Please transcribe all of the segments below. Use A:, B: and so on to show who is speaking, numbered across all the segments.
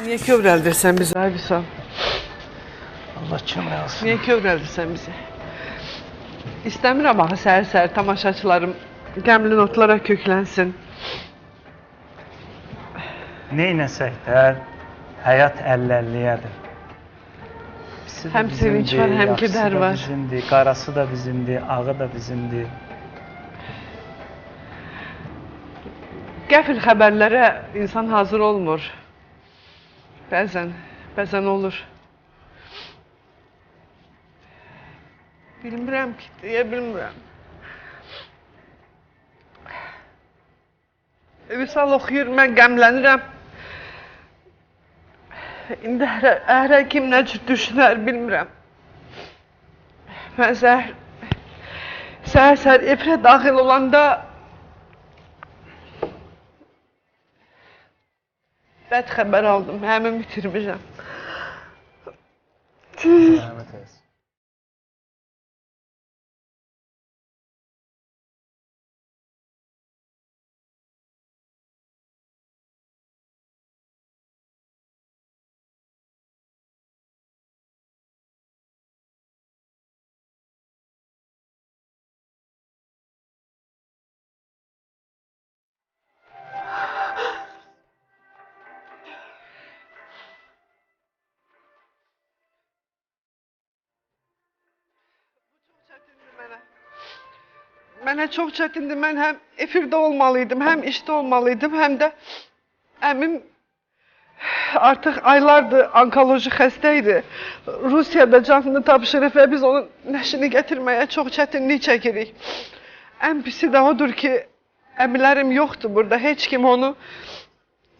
A: Niye kövreldirsen bizi Aybüsam?
B: Allah kömək olsun.
A: Niye kövreldirsen bizi? İstəmirəm axı səhər-səhər tamaşaçılarım qəmli notlara köklənsin.
B: Neynəsək də həyat də
A: Həm sevinç var, həm kədər var.
B: Bizimdir, qarası da bizimdir, ağı da bizimdir.
A: Qəfil xəbərlərə insan hazır olmur. Bəzən, bəzən olur. Bilmirəm ki, deyə bilmirəm. Vüsal oxuyur, mən qəmlənirəm. İndi hər, hər kim nə cür düşünər bilmirəm. Mən səhər, səhər səhər efirə daxil olanda Bəd xəbər aldım, həmin bitirmişəm.
B: Rəhmət eylesin.
A: Mənə çox çətindir. Mən həm efirdə olmalıydım, həm işdə olmalıydım, həm də əmim artıq aylardır onkoloji xəstə idi. Rusiyada canını tapşırıb və biz onun nəşini gətirməyə çox çətinlik çəkirik. Ən pisi də odur ki, əmilərim yoxdur burada. Heç kim onu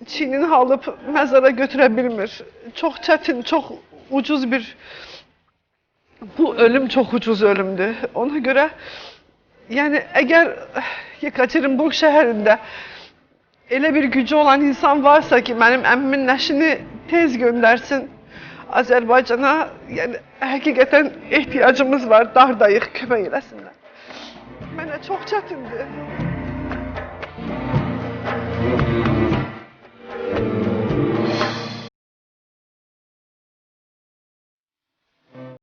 A: çiynini alıb məzara götürə bilmir. Çox çətin, çox ucuz bir bu ölüm çok ucuz ölümdü. Ona göre yani eğer Yekaterinburg şehrinde elə bir gücü olan insan varsa ki benim emmimin nəşini tez göndersin Azerbaycan'a yani hakikaten ihtiyacımız var. Dardayıq kömək eləsinlər. Mənə çox çətindir.